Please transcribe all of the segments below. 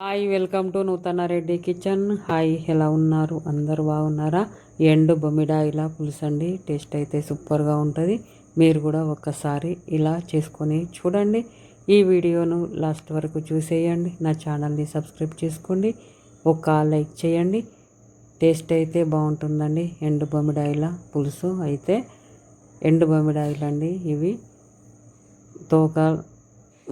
Hi welcome to నూతన Reddy kitchen. Hi ఎలా ఉన్నారు? అందరు బాగున్నారా? ఎండు బొమ్మిడా పులుసు అండి టేస్ట్ అయితే సూపర్గా ఉంటుంది. మీరు కూడా ఒక్కసారి ఇలా చేసుకొని చూడండి. ఈ వీడియోను లాస్ట్ వరకు చూసేయండి. నా ఛానల్ని సబ్స్క్రైబ్ చేసుకోండి. ఒక లైక్ చేయండి. టేస్ట్ అయితే బాగుంటుందండి. ఎండు బొమ్మిడాయిల పులుసు అయితే. ఎండు బొమ్మిడాయిలండి ఇవి. తోక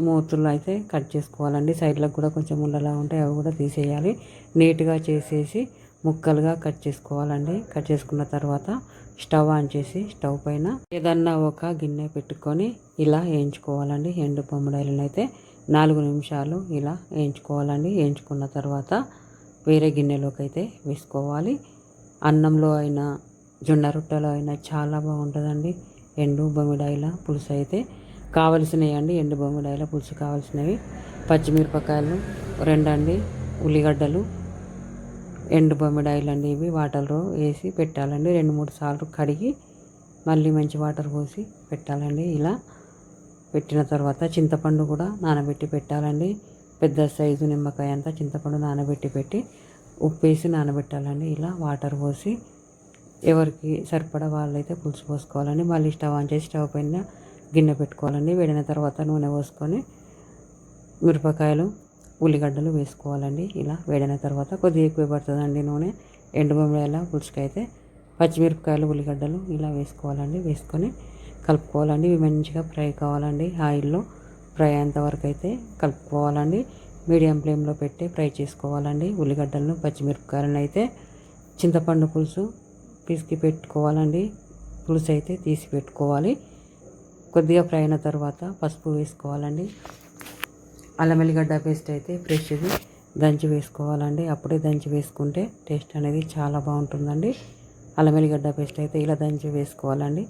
మూతులు అయితే కట్ చేసుకోవాలండి. సైడ్లకు కూడా కొంచెం ఉండలా ఉంటాయి అవి కూడా తీసేయాలి. నీట్గా చేసేసి ముక్కలుగా కట్ చేసుకోవాలండి. కట్ చేసుకున్న తర్వాత స్టవ్ ఆన్ చేసి స్టవ్ పైన ఏదన్నా ఒక గిన్నె పెట్టుకొని ఇలా వేయించుకోవాలండి. ఎండు బొమ్మడాయిలను అయితే నాలుగు నిమిషాలు ఇలా వేయించుకోవాలండి. వేయించుకున్న తర్వాత వేరే గిన్నెలోకి అయితే వేసుకోవాలి. అన్నంలో అయినా జొన్న రొట్టెలో అయినా చాలా బాగుంటుందండి. ఎండు బొమ్మిడాయిల పులుసు అయితే కావలసినవి అండి ఎండు బొమ్మడాయిల పులుసు కావాల్సినవి. పచ్చిమిరపకాయలు రెండండి. ఉల్లిగడ్డలు ఎండు బొమ్మిడాయిలు అండి ఇవి వాటర్లో వేసి పెట్టాలండి. రెండు మూడు సార్లు కడిగి మళ్ళీ మంచి వాటర్ పోసి పెట్టాలండి. ఇలా పెట్టిన తర్వాత చింతపండు కూడా నానబెట్టి పెట్టాలండి. పెద్ద సైజు నిమ్మకాయ అంతా చింతపండు నానబెట్టి పెట్టి ఉప్పు వేసి నానబెట్టాలండి. ఇలా వాటర్ పోసి ఎవరికి సరిపడా వాళ్ళైతే పులుసు పోసుకోవాలండి. మళ్ళీ స్టవ్ ఆన్ చేసి స్టవ్ పైన గిన్నె పెట్టుకోవాలండి. వేడిన తర్వాత నూనె పోసుకొని మిరపకాయలు ఉల్లిగడ్డలు వేసుకోవాలండి. ఇలా వేడిన తర్వాత కొద్దిగా ఎక్కువ పడుతుందండి నూనె. ఎండుబొమ్మల పులుసుకైతే పచ్చిమిరపకాయలు ఉల్లిగడ్డలు ఇలా వేసుకోవాలండి. వేసుకొని కలుపుకోవాలండి. ఇవి మంచిగా ఫ్రై కావాలండి. ఆయిల్లో ఫ్రై అయ్యేంత వరకు అయితే కలుపుకోవాలండి. మీడియం ఫ్లేమ్లో పెట్టి ఫ్రై చేసుకోవాలండి. ఉల్లిగడ్డలను పచ్చిమిరపకాయలను అయితే చింతపండు పులుసు పిసికి పెట్టుకోవాలండి. పులుసు అయితే తీసి పెట్టుకోవాలి. కొద్దిగా ఫ్రై అయిన తర్వాత పసుపు వేసుకోవాలండి. అల్లం వెల్లిగడ్డ పేస్ట్ అయితే ఫ్రెష్ది. దంచి వేసుకోవాలండి. అప్పుడే దంచి వేసుకుంటే టేస్ట్ అనేది చాలా బాగుంటుందండి. అల్లం వెల్లిగడ్డ పేస్ట్ అయితే ఇలా దంచి వేసుకోవాలండి.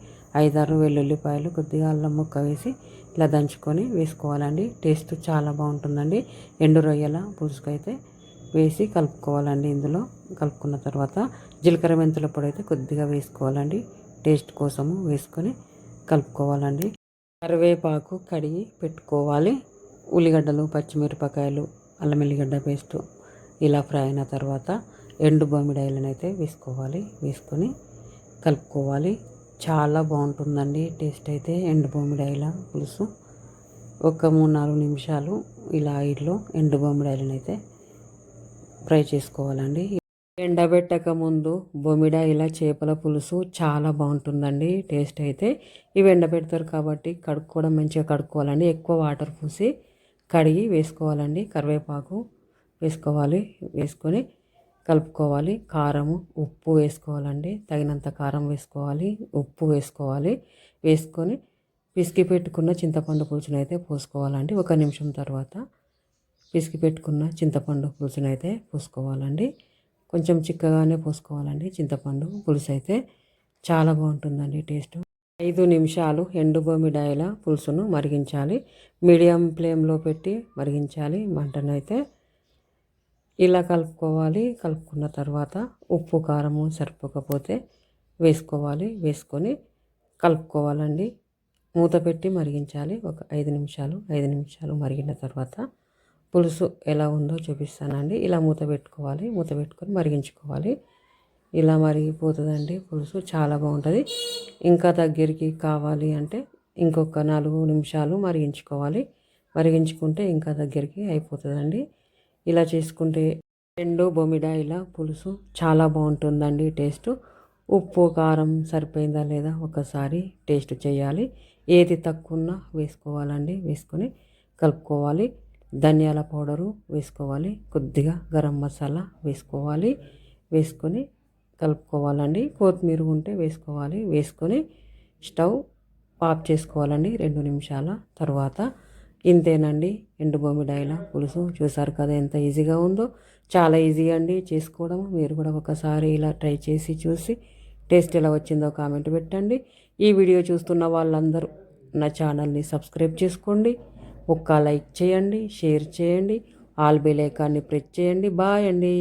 ఐదారు వెల్లుల్లిపాయలు కొద్దిగా అల్లం ముక్క వేసి ఇలా దంచుకొని వేసుకోవాలండి. టేస్ట్ చాలా బాగుంటుందండి. ఎండు రొయ్యల పులుసుకైతే వేసి కలుపుకోవాలండి ఇందులో. కలుపుకున్న తర్వాత జీలకర్ర మెంతుల పొడి అయితే కొద్దిగా వేసుకోవాలండి. టేస్ట్ కోసము వేసుకొని కలుపుకోవాలండి. కరివేపాకు కడిగి పెట్టుకోవాలి. ఉల్లిగడ్డలు పచ్చిమిరపకాయలు అల్లం ఎల్లిగడ్డ పేస్టు ఇలా ఫ్రై అయిన తర్వాత ఎండు బొమ్మిడాయలను అయితే వేసుకోవాలి. వేసుకొని కలుపుకోవాలి. చాలా బాగుంటుందండి. టేస్ట్ అయితే ఎండు బొమ్మిడాయల పులుసు. ఒక మూడు నాలుగు నిమిషాలు ఇలా ఆయిల్లో ఎండు బొమ్మిడాయలను అయితే ఫ్రై చేసుకోవాలండి. ఎండబెట్టక ముందు బొమిడాయిల చేపల పులుసు చాలా బాగుంటుందండి. టేస్ట్ అయితే ఇవి ఎండబెడతారు కాబట్టి కడుక్కోవడం మంచిగా కడుక్కోవాలండి. ఎక్కువ వాటర్ పూసి కడిగి వేసుకోవాలండి. కరివేపాకు వేసుకోవాలి వేసుకొని కలుపుకోవాలి. కారము ఉప్పు వేసుకోవాలండి. తగినంత కారం వేసుకోవాలి ఉప్పు వేసుకోవాలి. వేసుకొని పిసికి పెట్టుకున్న చింతపండు పులుసును అయితే పోసుకోవాలండి. ఒక నిమిషం తర్వాత పిసికి పెట్టుకున్న చింతపండు పులుసును అయితే పోసుకోవాలండి. కొంచెం చిక్కగానే పోసుకోవాలండి. చింతపండు పులుసు అయితే చాలా బాగుంటుందండి టేస్ట్. ఐదు నిమిషాలు ఎండు బొమ్మిడాయల పులుసును మరిగించాలి. మీడియం ఫ్లేమ్లో పెట్టి మరిగించాలి. మంటనైతే ఇలా కలుపుకోవాలి. కలుపుకున్న తర్వాత ఉప్పు కారము సరిపోకపోతే వేసుకోవాలి. వేసుకొని కలుపుకోవాలండి. మూత పెట్టి మరిగించాలి. ఒక ఐదు నిమిషాలు ఐదు నిమిషాలు మరిగిన తర్వాత పులుసు ఎలా ఉందో చూపిస్తానండి. ఇలా మూత పెట్టుకోవాలి. మూత పెట్టుకొని మరిగించుకోవాలి. ఇలా మరిగిపోతుందండి పులుసు. చాలా బాగుంటుంది. ఇంకా దగ్గరికి కావాలి అంటే ఇంకొక నాలుగు నిమిషాలు మరిగించుకోవాలి. మరిగించుకుంటే ఇంకా దగ్గరికి అయిపోతుందండి. ఇలా చేసుకుంటే రెండు బొమిడాయిల పులుసు చాలా బాగుంటుందండి టేస్ట్. ఉప్పు కారం సరిపోయిందా లేదా ఒకసారి టేస్ట్ చేయాలి. ఏది తక్కువ వేసుకోవాలండి. వేసుకొని కలుపుకోవాలి. ధనియాల పౌడరు వేసుకోవాలి. కొద్దిగా గరం మసాలా వేసుకోవాలి. వేసుకొని కలుపుకోవాలండి. కొత్తిమీర ఉంటే వేసుకోవాలి. వేసుకొని స్టవ్ ఆఫ్ చేసుకోవాలండి రెండు నిమిషాల తర్వాత. ఇంతేనండి. ఎండు బొమ్మిడాయిల పులుసు చూసారు కదా ఎంత ఈజీగా ఉందో. చాలా ఈజీ అండి చేసుకోవడం. మీరు కూడా ఒకసారి ఇలా ట్రై చేసి చూసి టేస్ట్ ఎలా వచ్చిందో కామెంట్ పెట్టండి. ఈ వీడియో చూస్తున్న వాళ్ళందరూ నా ఛానల్ని సబ్స్క్రైబ్ చేసుకోండి. ఒక్క లైక్ చేయండి షేర్ చేయండి ఆల్ బెల్ ఐకాన్ని ప్రెస్ చేయండి. బాయ్ అండి.